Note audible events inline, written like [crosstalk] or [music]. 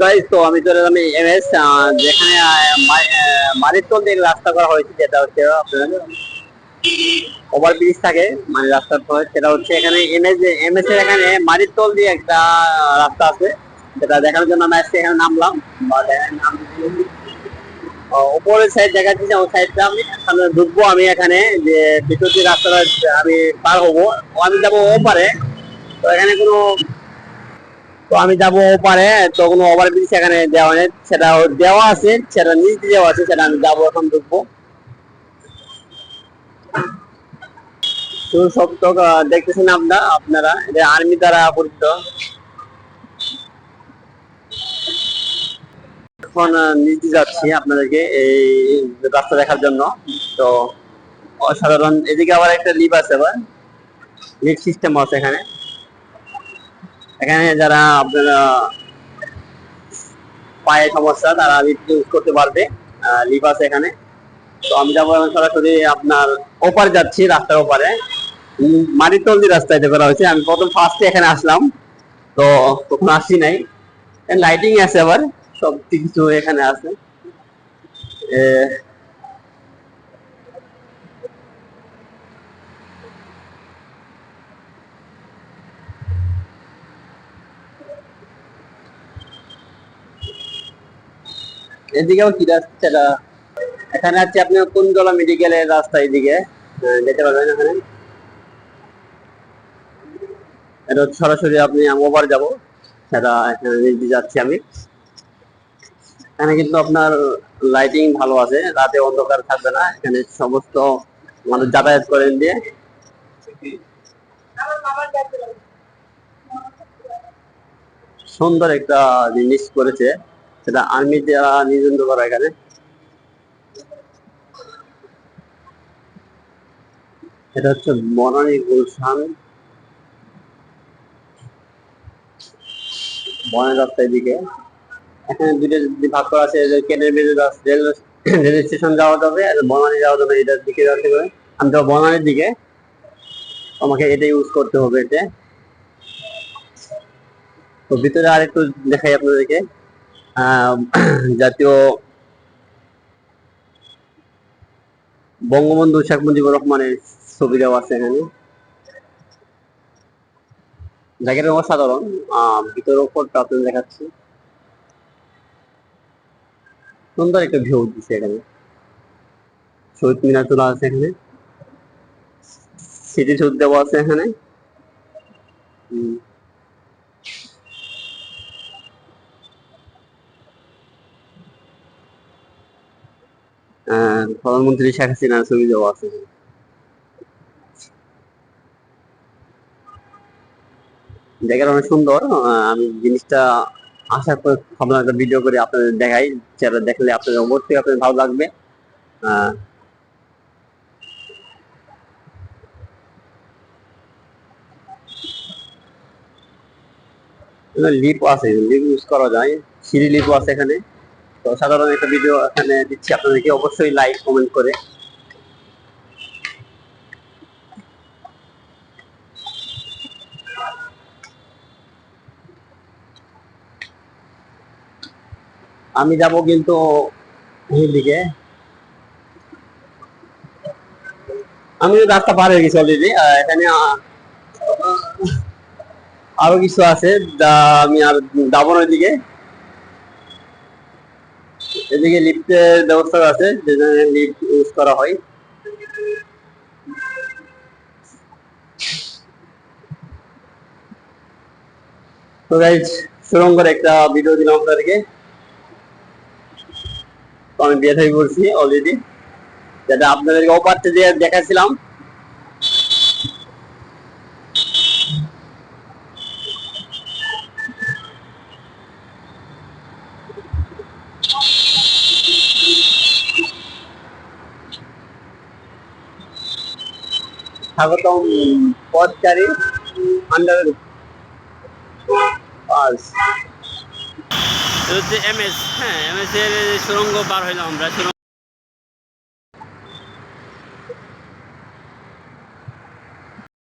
Guys তো আমি চলে এলাম এম এস যেখানে মারিতল দিয়ে রাস্তা করা হয়েছে যেটা হচ্ছে ওভার ব্রিজ থাকে মানে রাস্তার পরে। সেটা হচ্ছে এখানে এম এস এম এস এর এখানে মারিতল দিয়ে একটা রাস্তা আছে সেটা দেখার জন্য আমি আজকে এখানে নামলাম। বা নাম ও, উপরের সাইড দেখাচ্ছি যে ওই সাইডটা আমি সামনে ঢুকবো আমি এখানে যে ভিতর দিয়ে রাস্তাটা আমি পার হব। আমি যাব ওপারে। তো এখানে কোনো তো আমি যাব ওপারে, তো কোনো ওভার ব্রিজ এখানে দেওয়া নেই। সেটা দেওয়া আছে, সেটা নিচ দেওয়া আছে, সেটা আমি যাব এখন ঢুকবো। তো দেখতেছেন আপনারা আপনারা, এটা আর্মি দ্বারা পরিচিত এখন নিচে যাচ্ছি আপনাদেরকে এই রাস্তা দেখার জন্য। তো অসাধারণ, এদিকে আবার একটা লিভ আছে আবার। লিভ সিস্টেম আছে এখানে। এখানে যারা আপনারা পায়ে সমস্যা, তারা ইউজ করতে পারবে লিভ আছে এখানে। তো আমি যাব সরাসরি আপনার ওপারে যাচ্ছি, রাস্তার ওপারে। মাটির দিয়ে রাস্তা এটা করা হয়েছে, আমি প্রথম ফার্স্টে এখানে আসলাম। তো কখনো আসি নাই। লাইটিং আছে আবার, সব কিছু এখানে আছে। এ, এদিকে আবার কি রাস্তা সেটা এখানে আছে আপনি কুন্দলা মেডিকেলের রাস্তা এদিকে। যেতে পারবেন এখানে। এটা সরাসরি আপনি ওভার যাব। সেটা এখানে যাচ্ছি আমি। এখানে কিন্তু আপনার লাইটিং ভালো আছে। রাতে অন্ধকার থাকবে না। এখানে সমস্ত মানুষ যাতায়াত করেন দিয়ে। সুন্দর একটা জিনিস করেছে। সেটা আর্মি দ্বারা নিযুক্ত করা এখানে। এটা হচ্ছে বনানী গুলশান। বনের রাস্তা এদিকে। এখানে দুটো ভাগ করা আছে কেনের বেজে রেল রেল স্টেশন যাওয়া যাবে আর বনানী যাওয়া যাবে এটার দিকে যাতে করে আমি তো বনানীর দিকে। আমাকে এটা ইউজ করতে হবে এটা তো ভিতরে আরেকটু দেখাই আপনাদেরকে। [clears throat] জাতীয় বঙ্গবন্ধু শেখ মুজিবুর রহমানের ছবি দেওয়া আছে এখানে। জায়গাটা অসাধারণ ভিতর ওপরটা আপনাদের দেখাচ্ছি। সুন্দর একটা ভিউ দিচ্ছে এখানে। শহীদ মিনার তোলা আছে এখানে। স্মৃতি সুদ দেওয়া আছে এখানে। প্রধানমন্ত্রী শেখ হাসিনার ছবি দেওয়া আছে। জায়গাটা অনেক সুন্দর আমি জিনিসটা আশা করি ভাবলাম একটা ভিডিও করে আপনাদের দেখাই যেটা দেখলে আপনাদের অবশ্যই আপনাদের ভালো লাগবে। লিপ আছে লিপ ইউজ করা যায়, সিঁড়ি লিপও আছে এখানে। তো সাধারণ একটা ভিডিও এখানে দিচ্ছি। আপনাদেরকে অবশ্যই লাইক কমেন্ট করে। আমি যাব কিন্তু দিকে। আমি রাস্তা পার হয়ে গেছি অলরেডি এখানে আরও কিছু আছে। যা আমি আর যাব না ওইদিকে। এদিকে লিফটের ব্যবস্থা আছে যেখানে লিফট ইউজ করা হয়। তো গাইজ সুরঙ্গের একটা ভিডিও দিলাম আপনাদেরকে। আমি বিয়ে থেকে করছি অলরেডি যেটা আপনাদেরকে ওপারতে দিয়ে দেখাচ্ছিলাম স্বাগতম পথচারী আন্ডার পাস হচ্ছে এমএস হ্যাঁ এমএস এর সুরঙ্গ পার হইলাম আমরা